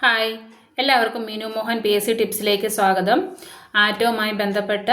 Hi എല്ലാവർക്കും Meenu Mohan P S C ടിപ്സിലേക്ക് സ്വാഗതം. ആറ്റവുമായി ബന്ധപ്പെട്ട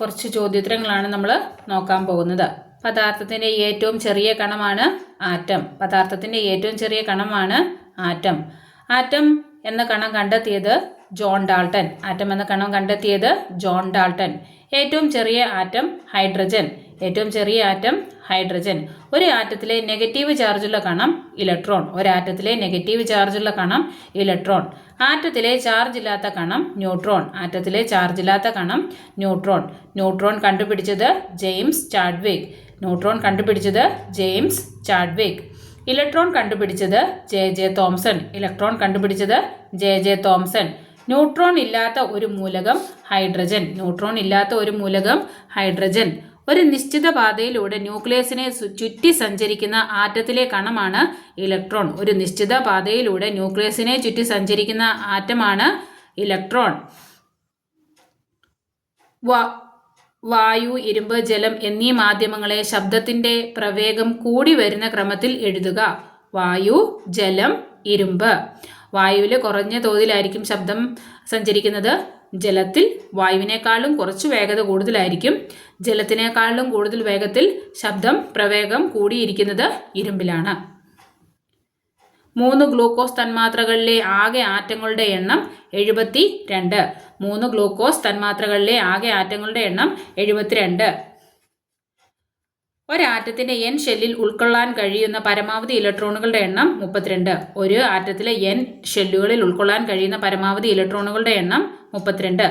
കുറച്ച് ചോദ്യോത്തരങ്ങളാണ് നമ്മൾ നോക്കാൻ പോകുന്നത്. പദാർത്ഥത്തിന്റെ ഏറ്റവും ചെറിയ കണമാണ് ആറ്റം. പദാർത്ഥത്തിന്റെ ഏറ്റവും ചെറിയ കണമാണ് ആറ്റം. ആറ്റം എന്ന കണം കണ്ടെത്തിയത് ജോൺ ഡാൾട്ടൻ. ആറ്റം എന്ന കണം കണ്ടെത്തിയത് ജോൺ ഡാൾട്ടൻ. ഏറ്റവും ചെറിയ ആറ്റം ഹൈഡ്രജൻ. ഏറ്റവും ചെറിയ ആറ്റം ഹൈഡ്രജൻ. ഒരു ആറ്റത്തിലെ നെഗറ്റീവ് ചാർജുള്ള കണം ഇലക്ട്രോൺ. ഒരു ആറ്റത്തിലെ നെഗറ്റീവ് ചാർജുള്ള കണം ഇലക്ട്രോൺ. ആറ്റത്തിലെ ചാർജ് ഇല്ലാത്ത കണം ന്യൂട്രോൺ. ആറ്റത്തിലെ ചാർജ് ഇല്ലാത്ത കണം ന്യൂട്രോൺ. ന്യൂട്രോൺ കണ്ടുപിടിച്ചത് ജെയിംസ് ചാഡ്വിക്. ന്യൂട്രോൺ കണ്ടുപിടിച്ചത് ജെയിംസ് ചാഡ്വിക്. ഇലക്ട്രോൺ കണ്ടുപിടിച്ചത് ജെ ജെ തോംസൺ. ഇലക്ട്രോൺ കണ്ടുപിടിച്ചത് ജെ ജെ തോംസൺ. ന്യൂട്രോൺ ഇല്ലാത്ത ഒരു മൂലകം ഹൈഡ്രജൻ. ന്യൂട്രോൺ ഇല്ലാത്ത ഒരു മൂലകം ഹൈഡ്രജൻ. ഒരു നിശ്ചിത പാതയിലൂടെ ന്യൂക്ലിയസിനെ ചുറ്റി സഞ്ചരിക്കുന്ന ആറ്റത്തിലെ കണമാണ് ഇലക്ട്രോൺ. ഒരു നിശ്ചിത പാതയിലൂടെ ന്യൂക്ലിയസിനെ ചുറ്റി സഞ്ചരിക്കുന്ന ആറ്റമാണ് ഇലക്ട്രോൺ. വായു ഇരുമ്പ് ജലം എന്നീ മാധ്യമങ്ങളെ ശബ്ദത്തിന്റെ പ്രവേഗം കൂടി വരുന്ന ക്രമത്തിൽ എഴുതുക. വായു ജലം ഇരുമ്പ്. വായുവിൽ കുറഞ്ഞ തോതിലായിരിക്കും ശബ്ദം സഞ്ചരിക്കുന്നത് ജലത്തിൽ വായുവിനേക്കാളും കുറച്ച് വേഗത കൂടുതലായിരിക്കും. ജലത്തിനേക്കാളും കൂടുതൽ വേഗത്തിൽ ശബ്ദം പ്രവേഗം കൂടിയിരിക്കുന്നത് ഇരുമ്പിലാണ്. മൂന്ന് ഗ്ലൂക്കോസ് തന്മാത്രകളിലെ ആകെ ആറ്റങ്ങളുടെ എണ്ണം എഴുപത്തി രണ്ട് മൂന്ന് ഗ്ലൂക്കോസ് തന്മാത്രകളിലെ ആകെ ആറ്റങ്ങളുടെ എണ്ണം എഴുപത്തിരണ്ട്. ഒരാറ്റത്തിന്റെ എൻ ഷെല്ലിൽ ഉൾക്കൊള്ളാൻ കഴിയുന്ന പരമാവധി ഇലക്ട്രോണുകളുടെ എണ്ണം മുപ്പത്തിരണ്ട്. ഒരു ആറ്റത്തിലെ എൻ ഷെല്ലുകളിൽ ഉൾക്കൊള്ളാൻ കഴിയുന്ന പരമാവധി ഇലക്ട്രോണുകളുടെ എണ്ണം മുപ്പത്തിരണ്ട്.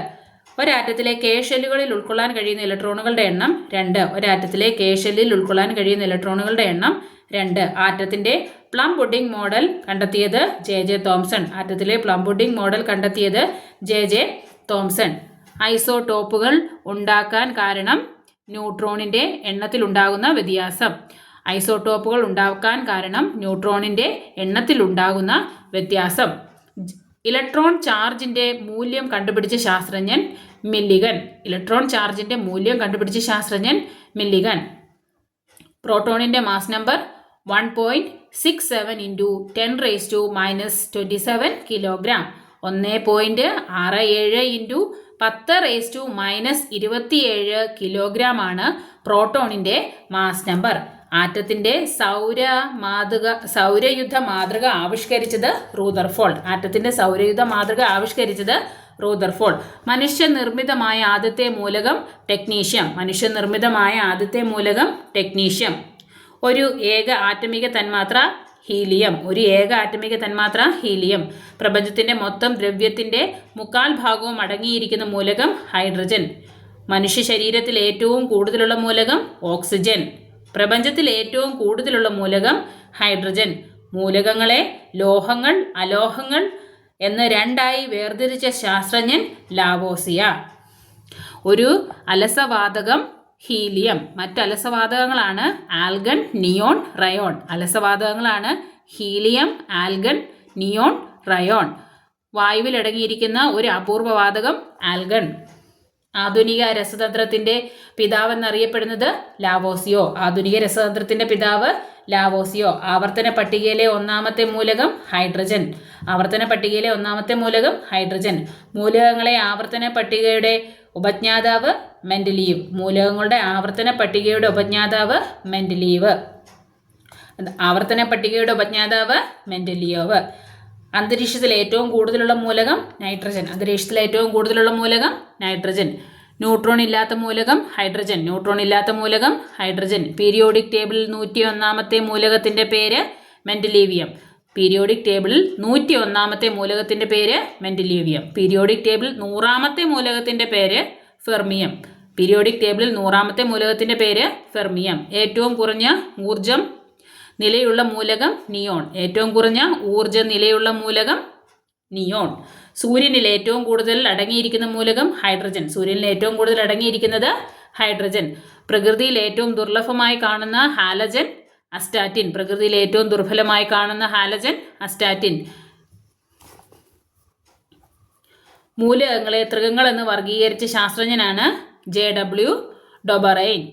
ഒരാറ്റത്തിലെ കെ ഷെല്ലുകളിൽ ഉൾക്കൊള്ളാൻ കഴിയുന്ന ഇലക്ട്രോണുകളുടെ എണ്ണം രണ്ട്. ഒരാറ്റത്തിലെ കെ ഷെല്ലിൽ ഉൾക്കൊള്ളാൻ കഴിയുന്ന ഇലക്ട്രോണുകളുടെ എണ്ണം രണ്ട്. ആറ്റത്തിന്റെ പ്ലം പുഡിംഗ് മോഡൽ കണ്ടെത്തിയത് ജെ ജെ തോംസൺ. ആറ്റത്തിലെ പ്ലം പുഡിംഗ് മോഡൽ കണ്ടെത്തിയത് ജെ ജെ തോംസൺ. ഐസോടോപ്പുകൾ ഉണ്ടാക്കാൻ കാരണം ന്യൂട്രോണിന്റെ എണ്ണത്തിലുണ്ടാകുന്ന വ്യത്യാസം. ഐസോട്ടോപ്പുകൾ ഉണ്ടാക്കാൻ കാരണം ന്യൂട്രോണിന്റെ എണ്ണത്തിലുണ്ടാകുന്ന വ്യത്യാസം. ഇലക്ട്രോൺ ചാർജിന്റെ മൂല്യം കണ്ടുപിടിച്ച ശാസ്ത്രജ്ഞൻ മില്ലിഗൻ. ഇലക്ട്രോൺ ചാർജിന്റെ മൂല്യം കണ്ടുപിടിച്ച ശാസ്ത്രജ്ഞൻ Millikan. പ്രോട്ടോണിന്റെ mass number one point six seven into ten raise to minus twenty seven kilogram. ഒന്ന് പോയിന്റ് ആറ് ഏഴ് ഇന്റു പത്ത് റേസ് ടു മൈനസ് ഇരുപത്തിയേഴ് കിലോഗ്രാം ആണ് പ്രോട്ടോണിന്റെ മാസ് നമ്പർ ആറ്റത്തിന്റെ സൗര മാതൃക സൗരയുദ്ധ മാതൃക ആവിഷ്കരിച്ചത് റൂദർഫോൾഡ്. ആറ്റത്തിന്റെ സൗരയുദ്ധ മാതൃക ആവിഷ്കരിച്ചത് റൂദർഫോൾ മനുഷ്യനിർമ്മിതമായ ആദ്യത്തെ മൂലകം ടെക്നീഷ്യം മനുഷ്യനിർമ്മിതമായ ആദ്യത്തെ മൂലകം ടെക്നീഷ്യം ഒരു ഏക ആറ്റമിക തന്മാത്ര ഹീലിയം. ഒരു ഏക ആറ്റമിക തന്മാത്ര ഹീലിയം. പ്രപഞ്ചത്തിന്റെ മൊത്തം ദ്രവ്യത്തിന്റെ മുക്കാൽ ഭാഗവും അടങ്ങിയിരിക്കുന്ന മൂലകം ഹൈഡ്രജൻ. മനുഷ്യ ശരീരത്തിൽ ഏറ്റവും കൂടുതലുള്ള മൂലകം ഓക്സിജൻ. പ്രപഞ്ചത്തിൽ ഏറ്റവും കൂടുതലുള്ള മൂലകം ഹൈഡ്രജൻ. മൂലകങ്ങളെ ലോഹങ്ങൾ അലോഹങ്ങൾ എന്ന് രണ്ടായി വേർതിരിച്ച ശാസ്ത്രജ്ഞൻ ലാവോസിയ. ഒരു അലസവാതകം ഹീലിയം. മറ്റ് അലസവാതകങ്ങളാണ് ആൽഗൺ നിയോൺ റയോൺ. അലസവാതകങ്ങളാണ് ഹീലിയം ആൽഗൺ നിയോൺ റയോൺ. വായുവിൽ അടങ്ങിയിരിക്കുന്ന ഒരു അപൂർവവാതകം ആൽഗൺ. ആധുനിക രസതന്ത്രത്തിന്റെ പിതാവെന്നറിയപ്പെടുന്നത് ലാവോസിയോ. ആധുനിക രസതന്ത്രത്തിന്റെ പിതാവ് ലാവോസിയോ ആവർത്തന പട്ടികയിലെ ഒന്നാമത്തെ മൂലകം ഹൈഡ്രജൻ. ആവർത്തന പട്ടികയിലെ ഒന്നാമത്തെ മൂലകം ഹൈഡ്രജൻ. മൂലകങ്ങളെ ആവർത്തന പട്ടികയുടെ ഉപജ്ഞാതാവ് മെന്റലീവ്. മൂലകങ്ങളുടെ ആവർത്തന പട്ടികയുടെ ഉപജ്ഞാതാവ് മെൻഡലീവ് ആവർത്തന പട്ടികയുടെ ഉപജ്ഞാതാവ് മെന്റലിയോവ് അന്തരീക്ഷത്തിൽ ഏറ്റവും കൂടുതലുള്ള മൂലകം നൈട്രജൻ. അന്തരീക്ഷത്തിൽ ഏറ്റവും കൂടുതലുള്ള മൂലകം നൈട്രജൻ. ന്യൂട്രോൺ ഇല്ലാത്ത മൂലകം ഹൈഡ്രജൻ. ന്യൂട്രോൺ ഇല്ലാത്ത മൂലകം ഹൈഡ്രജൻ. പീരിയോഡിക് ടേബിളിൽ നൂറ്റി ഒന്നാമത്തെ മൂലകത്തിന്റെ പേര് മെൻഡലീവിയം പീരിയോഡിക് ടേബിളിൽ നൂറ്റി ഒന്നാമത്തെ മൂലകത്തിന്റെ പേര് മെൻഡലീവിയം പീരിയോഡിക് ടേബിൾ നൂറാമത്തെ മൂലകത്തിന്റെ പേര് ഫെർമിയം. പീരിയോഡിക് ടേബിളിൽ നൂറാമത്തെ മൂലകത്തിന്റെ പേര് ഫെർമിയം. ഏറ്റവും കുറഞ്ഞ ഊർജം നിലയുള്ള മൂലകം നിയോൺ. ഏറ്റവും കുറഞ്ഞ ഊർജ നിലയുള്ള മൂലകം നിയോൺ. സൂര്യനിൽ ഏറ്റവും കൂടുതൽ അടങ്ങിയിരിക്കുന്ന മൂലകം ഹൈഡ്രജൻ. സൂര്യനിൽ ഏറ്റവും കൂടുതൽ അടങ്ങിയിരിക്കുന്നത് ഹൈഡ്രജൻ. പ്രകൃതിയിൽ ഏറ്റവും ദുർലഭമായി കാണുന്ന ഹാലജൻ അസ്റ്റാറ്റിൻ. പ്രകൃതിയിൽ ഏറ്റവും ദുർബലമായി കാണുന്ന ഹാലജൻ അസ്റ്റാറ്റിൻ. മൂലകങ്ങളെ ത്രികങ്ങൾ എന്ന് വർഗീകരിച്ച ശാസ്ത്രജ്ഞനാണ് ജെ ഡബ്ല്യു ഡൊബറൈൻ.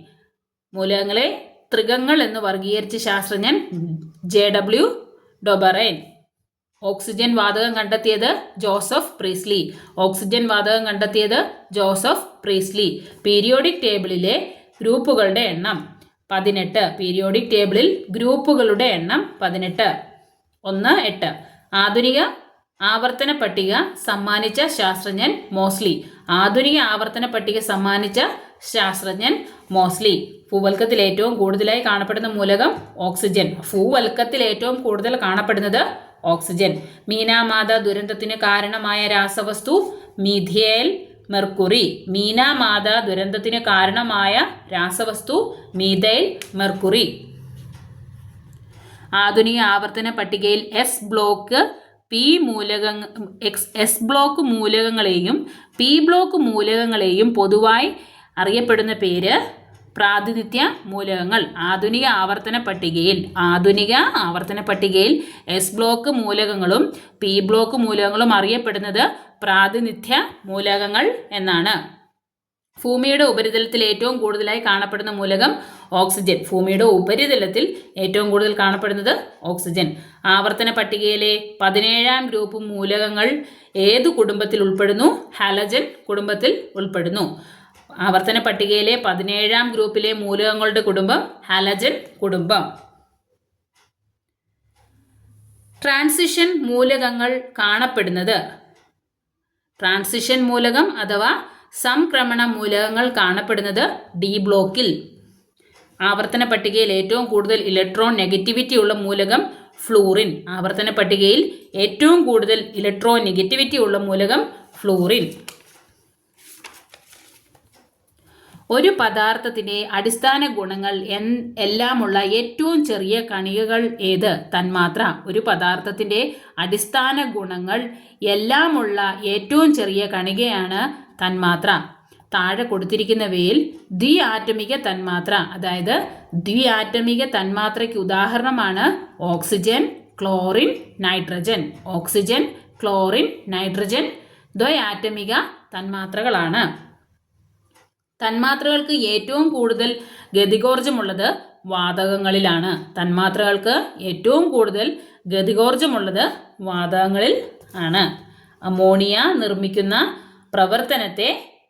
മൂലകങ്ങളെ ത്രികങ്ങൾ എന്ന് വർഗീകരിച്ച ശാസ്ത്രജ്ഞൻ ജെ ഡബ്ല്യു ഡൊബറൈൻ. ഓക്സിജൻ വാതകം കണ്ടെത്തിയത് ജോസഫ് പ്രീസ്ലി. ഓക്സിജൻ വാതകം കണ്ടെത്തിയത് ജോസഫ് പ്രീസ്ലി. പീരിയോഡിക് ടേബിളിലെ ഗ്രൂപ്പുകളുടെ എണ്ണം പതിനെട്ട്. പീരിയോഡിക് ടേബിളിൽ ഗ്രൂപ്പുകളുടെ എണ്ണം പതിനെട്ട്. ഒന്ന് എട്ട്. ആധുനിക ആവർത്തന പട്ടിക സമ്മാനിച്ച ശാസ്ത്രജ്ഞൻ മോസ്ലി. ആധുനിക ആവർത്തന പട്ടിക സമ്മാനിച്ച ശാസ്ത്രജ്ഞൻ മോസ്ലി. ഭൂവൽക്കത്തിൽ ഏറ്റവും കൂടുതലായി കാണപ്പെടുന്ന മൂലകം ഓക്സിജൻ. ഭൂവൽക്കത്തിൽ ഏറ്റവും കൂടുതൽ കാണപ്പെടുന്നത് ഓക്സിജൻ. മീനാമാത ദുരന്തത്തിന് കാരണമായ രാസവസ്തു മിഥേൽ മെർക്കുറി. മീനാമാത ദുരന്തത്തിന് കാരണമായ രാസവസ്തു മീഥൈൽ മെർക്കുറി. ആധുനിക ആവർത്തന പട്ടികയിൽ എസ് ബ്ലോക്ക് പി മൂലക എക്സ് എസ് ബ്ലോക്ക് മൂലകങ്ങളെയും പി ബ്ലോക്ക് മൂലകങ്ങളെയും പൊതുവായി അറിയപ്പെടുന്ന പേര് പ്രാതിനിധ്യ മൂലകങ്ങൾ. ആധുനിക ആവർത്തന പട്ടികയിൽ ആധുനിക ആവർത്തന പട്ടികയിൽ എസ് ബ്ലോക്ക് മൂലകങ്ങളും പി ബ്ലോക്ക് മൂലകങ്ങളും അറിയപ്പെടുന്നത് പ്രാതിനിധ്യ മൂലകങ്ങൾ എന്നാണ്. ഭൂമിയുടെ ഉപരിതലത്തിൽ ഏറ്റവും കൂടുതലായി കാണപ്പെടുന്ന മൂലകം ഓക്സിജൻ. ഭൂമിയുടെ ഉപരിതലത്തിൽ ഏറ്റവും കൂടുതൽ കാണപ്പെടുന്നത് ഓക്സിജൻ. ആവർത്തന പട്ടികയിലെ പതിനേഴാം ഗ്രൂപ്പ് മൂലകങ്ങൾ ഏത് കുടുംബത്തിൽ ഉൾപ്പെടുന്നു? ഹാലജൻ കുടുംബത്തിൽ ഉൾപ്പെടുന്നു. ആവർത്തന പട്ടികയിലെ പതിനേഴാം ഗ്രൂപ്പിലെ മൂലകങ്ങളുടെ കുടുംബം ഹാലജൻ കുടുംബം. ട്രാൻസിഷൻ മൂലകങ്ങൾ കാണപ്പെടുന്നത്. ട്രാൻസിഷൻ മൂലകം അഥവാ സംക്രമണ മൂലകങ്ങൾ കാണപ്പെടുന്നത് ഡി ബ്ലോക്കിൽ ആവർത്തന പട്ടികയിൽ ഏറ്റവും കൂടുതൽ ഇലക്ട്രോൺ നെഗറ്റിവിറ്റി ഉള്ള മൂലകം ഫ്ലൂറിൻ ആവർത്തന പട്ടികയിൽ ഏറ്റവും കൂടുതൽ ഇലക്ട്രോൺ നെഗറ്റിവിറ്റി ഉള്ള മൂലകം ഫ്ലൂറിൻ ഒരു പദാർത്ഥത്തിന്റെ അടിസ്ഥാന ഗുണങ്ങൾ എൻ എല്ലാമുള്ള ഏറ്റവും ചെറിയ കണികകൾ ഏത്? തന്മാത്ര. ഒരു പദാർത്ഥത്തിന്റെ അടിസ്ഥാന ഗുണങ്ങൾ എല്ലാമുള്ള ഏറ്റവും ചെറിയ കണികയാണ് തന്മാത്ര. താഴെ കൊടുത്തിരിക്കുന്നവയിൽ ദ്വി ആറ്റമിക തന്മാത്ര. അതായത് ദ്വി ആറ്റമിക തന്മാത്രയ്ക്ക് ഉദാഹരണമാണ് oxygen chlorine nitrogen. Oxygen chlorine nitrogen ദ്വയാറ്റമിക തന്മാത്രകളാണ്. തന്മാത്രകൾക്ക് ഏറ്റവും കൂടുതൽ ഗതികോർജമുള്ളത് വാതകങ്ങളിലാണ്. തന്മാത്രകൾക്ക് ഏറ്റവും കൂടുതൽ ഗതികോർജമുള്ളത് വാതകങ്ങളിൽ ആണ്. അമോണിയ നിർമ്മിക്കുന്ന പ്രവർത്തനത്തെ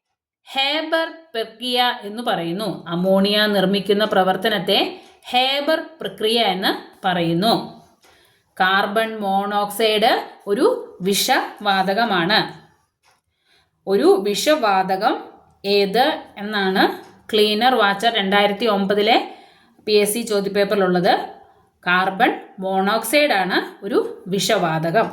ഹേബർ പ്രക്രിയ എന്ന് പറയുന്നു. അമോണിയ നിർമ്മിക്കുന്ന പ്രവർത്തനത്തെ ഹേബർ പ്രക്രിയ എന്ന് പറയുന്നു. കാർബൺ മോണോക്സൈഡ് ഒരു വിഷവാതകമാണ്. ഒരു വിഷവാതകം ഏത് എന്നാണ് ക്ലീനർ വാച്ചർ രണ്ടായിരത്തി ഒമ്പതിലെ പി എസ് സി ചോദ്യപേപ്പറിലുള്ളത്. കാർബൺ മോണോക്സൈഡ് ആണ് ഒരു വിഷവാതകം.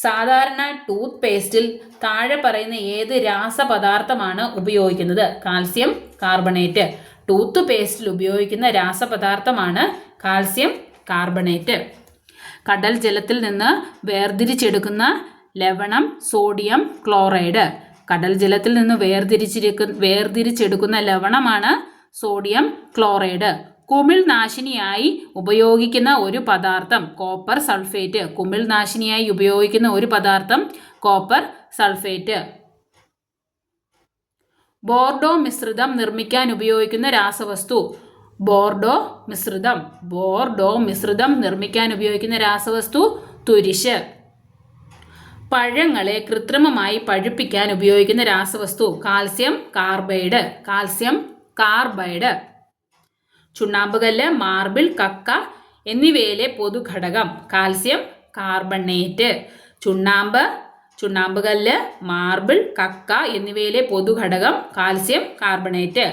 സാധാരണ ടൂത്ത് പേസ്റ്റിൽ താഴെ പറയുന്ന ഏത് രാസപദാർത്ഥമാണ് ഉപയോഗിക്കുന്നത്? Calcium carbonate. ടൂത്ത് പേസ്റ്റിൽ ഉപയോഗിക്കുന്ന രാസപദാർത്ഥമാണ് കാൽസ്യം കാർബണേറ്റ്. കടൽ ജലത്തിൽ നിന്ന് വേർതിരിച്ചെടുക്കുന്ന ലവണം സോഡിയം ക്ലോറൈഡ്. കടൽ ജലത്തിൽ നിന്ന് വേർതിരിച്ചിരിക്കു വേർതിരിച്ചെടുക്കുന്ന ലവണമാണ് സോഡിയം ക്ലോറൈഡ്. കുമിൾ നാശിനിയായി ഉപയോഗിക്കുന്ന ഒരു പദാർത്ഥം കോപ്പർ സൾഫേറ്റ്. കുമിൾ നാശിനിയായി ഉപയോഗിക്കുന്ന ഒരു പദാർത്ഥം കോപ്പർ സൾഫേറ്റ്. ബോർഡോ മിശ്രിതം നിർമ്മിക്കാൻ ഉപയോഗിക്കുന്ന രാസവസ്തു ബോർഡോ മിശ്രിതം. ബോർഡോ മിശ്രിതം നിർമ്മിക്കാൻ ഉപയോഗിക്കുന്ന രാസവസ്തു തുരിശ്. പഴങ്ങളെ കൃത്രിമമായി പഴുപ്പിക്കാൻ ഉപയോഗിക്കുന്ന രാസവസ്തു കാൽസ്യം കാർബൈഡ് കാൽസ്യം കാർബൈഡ്. ചുണ്ണാമ്പുകല്ല് മാർബിൾ കക്ക എന്നിവയിലെ പൊതുഘടകം കാൽസ്യം കാർബണേറ്റ്. ചുണ്ണാമ്പ് ചുണ്ണാമ്പുകല്ല് മാർബിൾ കക്ക എന്നിവയിലെ പൊതുഘടകം കാൽസ്യം കാർബണേറ്റ്.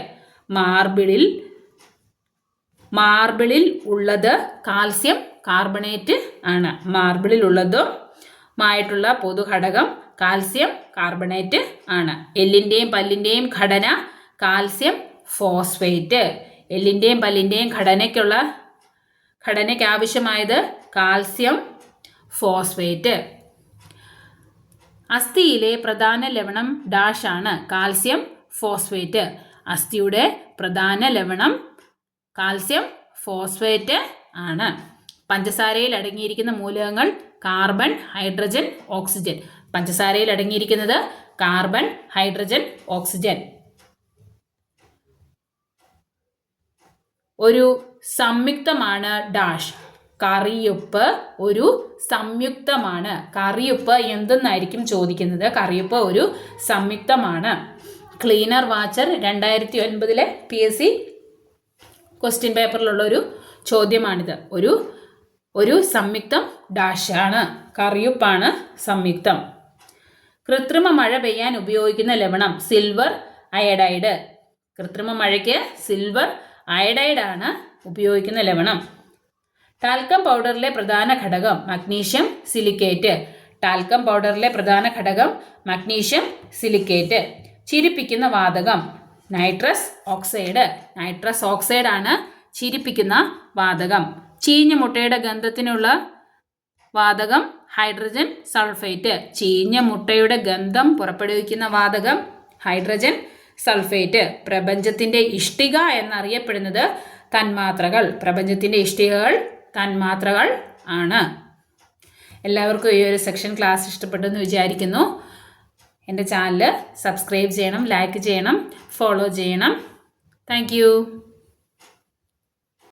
മാർബിളിൽ മാർബിളിൽ ഉള്ളത് കാൽസ്യം കാർബണേറ്റ് ആണ്. മാർബിളിൽ ഉള്ളതും മായിട്ടുള്ള പൊതുഘടകം കാൽസ്യം കാർബണേറ്റ് ആണ്. എല്ലിന്റെയും പല്ലിന്റെയും ഘടന കാൽസ്യം ഫോസ്ഫേറ്റ്. എല്ലിന്റെയും പല്ലിന്റെയും ഘടനയ്ക്കുള്ള ഘടനയ്ക്ക് ആവശ്യമായത് കാൽസ്യം ഫോസ്ഫേറ്റ്. അസ്ഥിയിലെ പ്രധാന ലവണം ഡാഷ് ആണ് കാൽസ്യം ഫോസ്ഫേറ്റ്. അസ്ഥിയുടെ പ്രധാന ലവണം കാൽസ്യം ഫോസ്ഫേറ്റ് ആണ്. പഞ്ചസാരയിൽ അടങ്ങിയിരിക്കുന്ന മൂലകങ്ങൾ കാർബൺ ഹൈഡ്രജൻ ഓക്സിജൻ. പഞ്ചസാരയിൽ അടങ്ങിയിരിക്കുന്നത് കാർബൺ ഹൈഡ്രജൻ ഓക്സിജൻ. ഒരു സംയുക്തമാണ് ഡാഷ്. കറിയുപ്പ് ഒരു സംയുക്തമാണ്. കറിയുപ്പ് എന്തെന്നായിരിക്കും ചോദിക്കുന്നത്? കറിയുപ്പ് ഒരു സംയുക്തമാണ്. ക്ലീനർ വാച്ചർ രണ്ടായിരത്തി ഒൻപതിലെ പി എസ് സി ക്വസ്റ്റ്യൻ പേപ്പറിലുള്ള ഒരു ചോദ്യമാണിത്. ഒരു ഒരു സംയുക്തം ഡാഷാണ്. കറിയുപ്പാണ് സംയുക്തം. കൃത്രിമ മഴ പെയ്യാൻ ഉപയോഗിക്കുന്ന ലവണം സിൽവർ അയഡൈഡ്. കൃത്രിമ മഴയ്ക്ക് സിൽവർ അയഡൈഡ് ആണ് ഉപയോഗിക്കുന്ന ലവണം. ടാൽക്കം പൗഡറിലെ പ്രധാന ഘടകം മഗ്നീഷ്യം സിലിക്കേറ്റ്. ടാൽക്കം പൗഡറിലെ പ്രധാന ഘടകം മഗ്നീഷ്യം സിലിക്കേറ്റ്. ചിരിപ്പിക്കുന്ന വാതകം നൈട്രസ് ഓക്സൈഡ്. നൈട്രസ് ഓക്സൈഡ് ആണ് ചിരിപ്പിക്കുന്ന വാതകം. ചീഞ്ഞ മുട്ടയുടെ ഗന്ധത്തിനുള്ള വാതകം ഹൈഡ്രജൻ സൾഫേറ്റ്. ചീഞ്ഞ മുട്ടയുടെ ഗന്ധം പുറപ്പെടുവിക്കുന്ന വാതകം ഹൈഡ്രജൻ സൾഫേറ്റ്. പ്രപഞ്ചത്തിന്റെ ഇഷ്ടിക എന്നറിയപ്പെടുന്നത് തന്മാത്രകൾ. പ്രപഞ്ചത്തിന്റെ ഇഷ്ടികകൾ തന്മാത്രകൾ ആണ്. എല്ലാവർക്കും ഈ ഒരു സെക്ഷൻ ക്ലാസ് ഇഷ്ടപ്പെട്ടെന്ന് വിചാരിക്കുന്നു. എന്റെ ചാനൽ സബ്സ്ക്രൈബ് ചെയ്യണം ലൈക്ക് ചെയ്യണം ഫോളോ ചെയ്യണം. താങ്ക്